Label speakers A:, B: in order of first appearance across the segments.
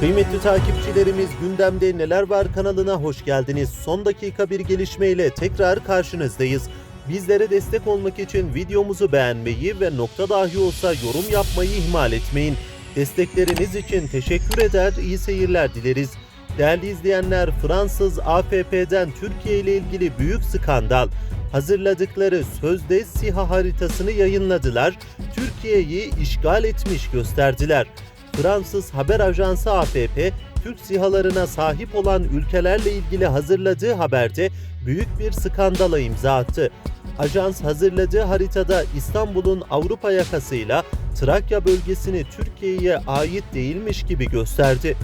A: Kıymetli takipçilerimiz gündemde neler var kanalına hoş geldiniz. Son dakika bir gelişmeyle tekrar karşınızdayız. Bizlere destek olmak için videomuzu beğenmeyi ve nokta dahi olsa yorum yapmayı ihmal etmeyin. Destekleriniz için teşekkür eder, iyi seyirler dileriz. Değerli izleyenler, Fransız AFP'den Türkiye ile ilgili büyük skandal. Hazırladıkları sözde SİHA haritasını yayınladılar. Türkiye'yi işgal etmiş gösterdiler. Fransız haber ajansı AFP, Türk SİHA'larına sahip olan ülkelerle ilgili hazırladığı haberde büyük bir skandala imza attı. Ajans hazırladığı haritada İstanbul'un Avrupa yakasıyla Trakya bölgesini Türkiye'ye ait değilmiş gibi gösterdi.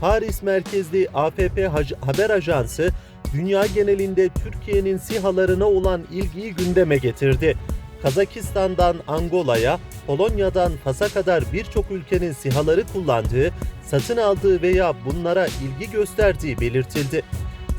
A: Paris merkezli AFP haber ajansı dünya genelinde Türkiye'nin SİHA'larına olan ilgiyi gündeme getirdi. Kazakistan'dan Angola'ya, Polonya'dan Fas'a kadar birçok ülkenin SİHA'ları kullandığı, satın aldığı veya bunlara ilgi gösterdiği belirtildi.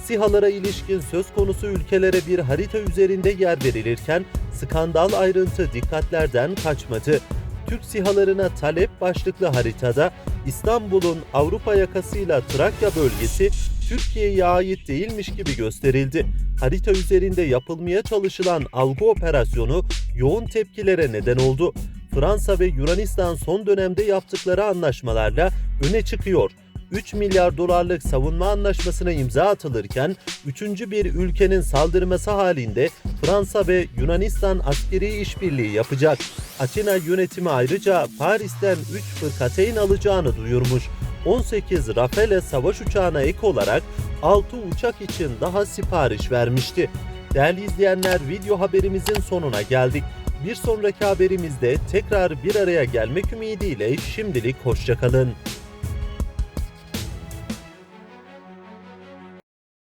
A: SİHA'lara ilişkin söz konusu ülkelere bir harita üzerinde yer verilirken skandal ayrıntı dikkatlerden kaçmadı. Türk SİHA'larına talep başlıklı haritada İstanbul'un Avrupa yakasıyla Trakya bölgesi Türkiye'ye ait değilmiş gibi gösterildi. Harita üzerinde yapılmaya çalışılan algı operasyonu yoğun tepkilere neden oldu. Fransa ve Yunanistan son dönemde yaptıkları anlaşmalarla öne çıkıyor. 3 milyar dolarlık savunma anlaşmasına imza atılırken üçüncü bir ülkenin saldırması halinde Fransa ve Yunanistan askeri işbirliği yapacak. Atina yönetimi ayrıca Paris'ten 3 fırkateyn alacağını duyurmuş. 18 Rafale savaş uçağına ek olarak 6 uçak için daha sipariş vermişti. Değerli izleyenler video haberimizin sonuna geldik. Bir sonraki haberimizde tekrar bir araya gelmek ümidiyle şimdilik hoşçakalın.